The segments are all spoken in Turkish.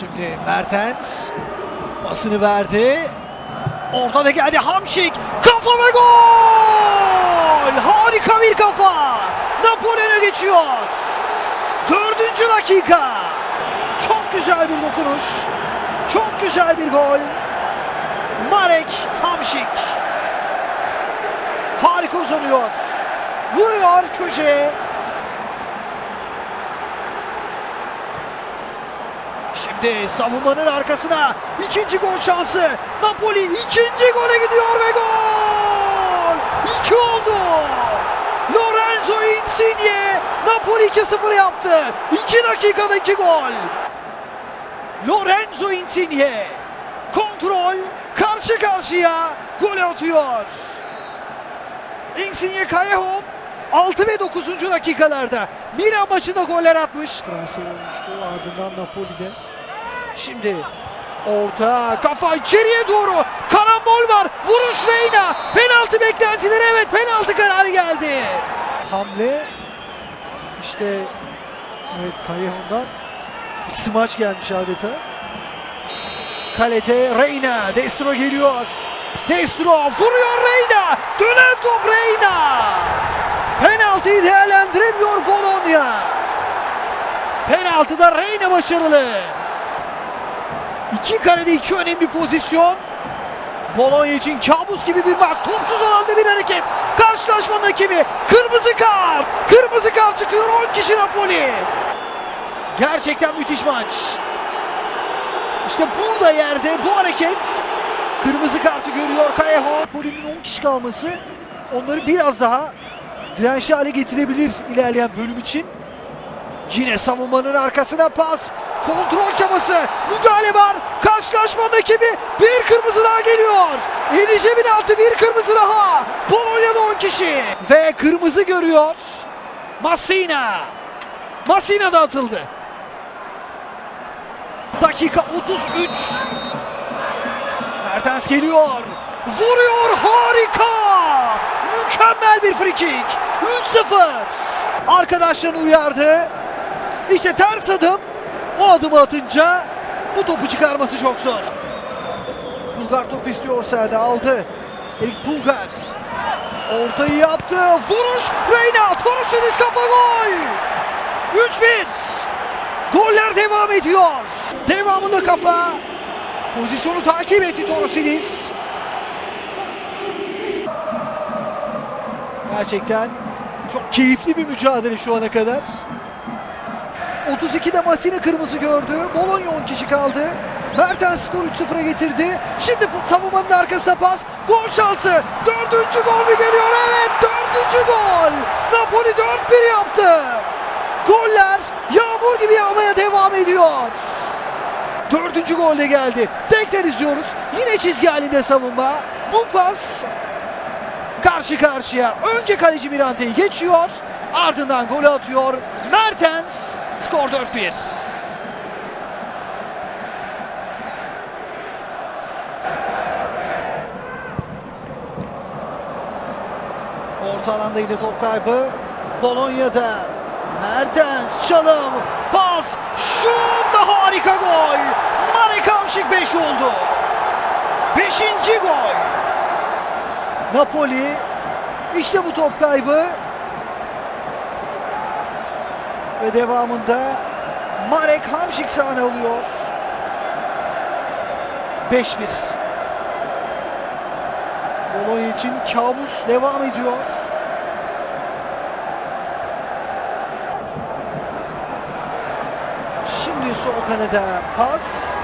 Şimdi Mertens basını verdi. Orta ve geldi Hamşik. Kafa ve gol! Harika bir kafa. Napoli öne geçiyor. Dördüncü dakika. Çok güzel bir dokunuş. Çok güzel bir gol. Marek Hamşik. Harika uzanıyor. Vuruyor köşeye. Şimdi savunmanın arkasına ikinci gol şansı. Napoli ikinci gole gidiyor ve gol! İki oldu. Lorenzo Insigne Napoli 2-0 yaptı. 2 dakikada 2 gol. Lorenzo Insigne kontrol karşı karşıya gol atıyor. Insigne Callejon 6 ve 9. dakikalarda Milan maçında goller atmış. Transfer olmuştu ardından Napoli'de. Şimdi orta kafa içeriye doğru karambol var. Vuruş Reyna. Penaltı beklentileri evet penaltı kararı geldi. Hamle işte evet bir smaç gelmiş adeta. Kalete Reyna. Destro geliyor. Destro vuruyor Reyna. Dönen top Reyna. Penaltıyı değerlendiremiyor Bologna. Penaltıda Reyna başarılı. İki karede iki önemli pozisyon. Bologna için kabus gibi bir maç. Topsuz alanda bir hareket. Karşılaşmanın hakemi. Kırmızı kart. Kırmızı kart çıkıyor 10 kişi Napoli. Gerçekten müthiş maç. İşte burada yerde bu hareket kırmızı kartı görüyor Callejon. Napoli'nin 10 kişi kalması onları biraz daha dirençli hale getirebilir ilerleyen bölüm için. Yine savunmanın arkasına pas. Kontrol çabası. Müdahale var. Karşılaşmanın ekibi bir kırmızı daha geliyor. Elice altı bir kırmızı daha. Polonya'da 10 kişi. Ve kırmızı görüyor. Massina. Massina da atıldı. Dakika 33. Mertens geliyor. Vuruyor harika. Mükemmel bir free kick. 3-0. Arkadaşlarını uyardı. İşte ters adım. O adımı atınca bu topu çıkarması çok zor. Bulgar top istiyor sahada aldı. Erik Bulgar. Ortayı yaptı. Vuruş. Reyna. Torusinis kafa gol. 3-1. Goller devam ediyor. Devamında kafa. Pozisyonu takip etti Torosinis. Gerçekten çok keyifli bir mücadele şu ana kadar. 32'de Masina kırmızı gördü. Bologna 10 kişi kaldı. Mertens skoru 3-0'a getirdi. Şimdi savunmanın arkasına pas. Gol şansı. Dördüncü gol mü geliyor? Evet dördüncü gol. Napoli 4-1 yaptı. Goller yağmur gibi yağmaya devam ediyor. Dördüncü gol de geldi. Tekrar izliyoruz. Yine çizgi halinde savunma. Bu pas karşı karşıya. Önce kaleci Mirante'yi geçiyor. Ardından golü atıyor. Mertens skor 4-1. Orta alanda yine top kaybı. Bologna'da Mertens çalım, pas, şut da harika gol. Marek Hamşik 5 oldu. 5. gol. Napoli işte bu top kaybı. Ve devamında Marek Hamşik sahne alıyor. 5-1. Bologna için kabus devam ediyor. Şimdi sol kanada pas.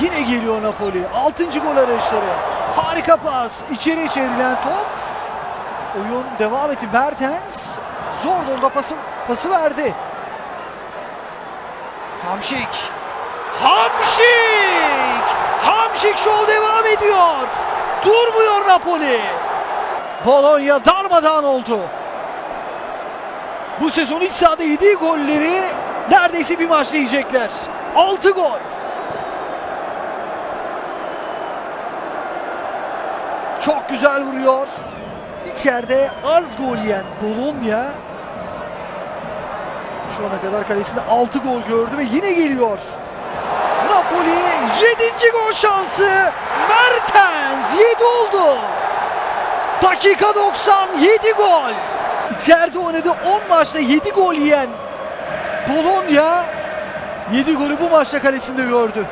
Yine geliyor Napoli. 6. gol arayışları. Harika pas. İçeri çevrilen top. Oyun devam etti. Mertens zor da orada pası, pası verdi. Hamşik. Hamşik! Hamşik şov devam ediyor. Durmuyor Napoli. Bologna darmadağın oldu. Bu sezon iç sahada yediği golleri neredeyse bir maçta yiyecekler. 6 gol. Çok güzel vuruyor. İçeride az gol yiyen Bologna şu ana kadar kalesinde 6 gol gördü ve yine geliyor. Napoli 7. gol şansı. Mertens 7 oldu. Dakika 90 7 gol. İçeride oynadı 10 maçta 7 gol yiyen Bologna 7 golü bu maçta kalesinde gördü.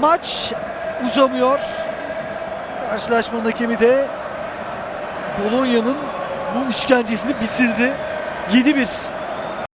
Maç uzamıyor. Karşılaşmanın hakemi de Bologna'nın bu işkencesini bitirdi. 7-1